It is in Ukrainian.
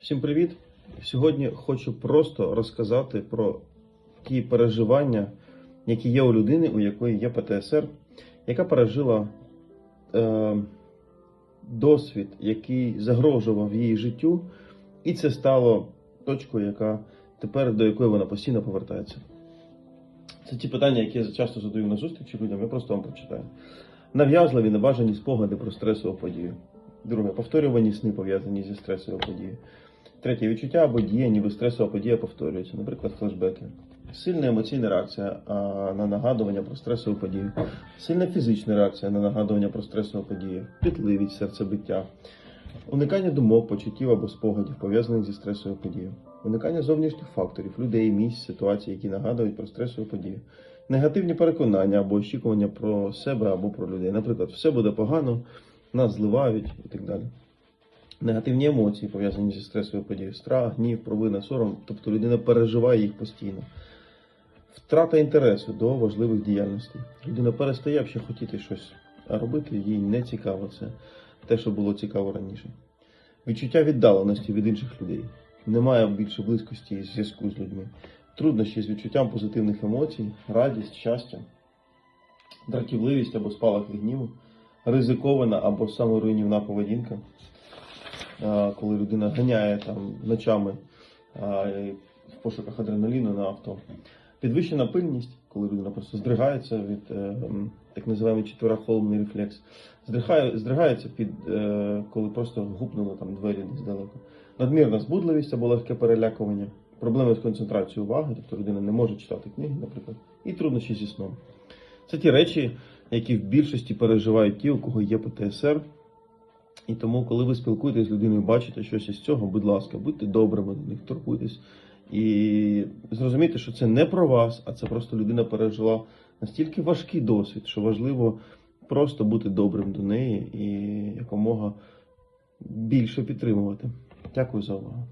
Всім привіт! Сьогодні хочу просто розказати про ті переживання, які є у людини, у якої є ПТСР, яка пережила е, досвід, який загрожував її життю, і це стало точкою, яка тепер до якої вона постійно повертається. Це ті питання, які я часто задаю на зустрічі людям, я просто вам прочитаю. Нав'язливі небажані спогади про стресову подію. Друге, повторювані сни пов'язані зі стресовою подією. Третє відчуття або дія, ніби стресова подія повторюється, наприклад, флешбеки. Сильна емоційна реакція на нагадування про стресову подію. Сильна фізична реакція на нагадування про стресову подію. Пітливість, серцебиття. Уникання думок, почуттів або спогадів, пов'язаних зі стресовою подією. Уникання зовнішніх факторів, людей, місць, ситуацій, які нагадують про стресову подію. Негативні переконання або очікування про себе або про людей. Наприклад, все буде погано, нас зливають і так далі. Негативні емоції пов'язані зі стресовою подією, страх, гнів, провина, сором, тобто людина переживає їх постійно. Втрата інтересу до важливих діяльностей. Людина перестає ще хотіти щось робити, їй не цікаво це, те, що було цікаво раніше. Відчуття віддаленості від інших людей. Немає більше близькості і зв'язку з людьми. Труднощі з відчуттям позитивних емоцій, радість, щастя, дратівливість або спалахи гніву, ризикована або саморуйнівна поведінка, коли людина ганяє там ночами в пошуках адреналіну на авто. Підвищена пильність, коли людина просто здригається від е, так називаємо четверохолмний рефлекс, здригає, здригається під е, коли просто гупнули там двері десь. Надмірна збудливість або легке перелякування, проблеми з концентрацією уваги, тобто людина не може читати книги, наприклад, і труднощі зі сном. Це ті речі, які в більшості переживають ті, у кого є ПТСР. І тому, коли ви спілкуєтесь з людиною, бачите щось із цього, будь ласка, будьте добрими до них, турбуйтесь. І зрозумійте, що це не про вас, а це просто людина пережила настільки важкий досвід, що важливо просто бути добрим до неї і якомога більше підтримувати. Дякую за увагу.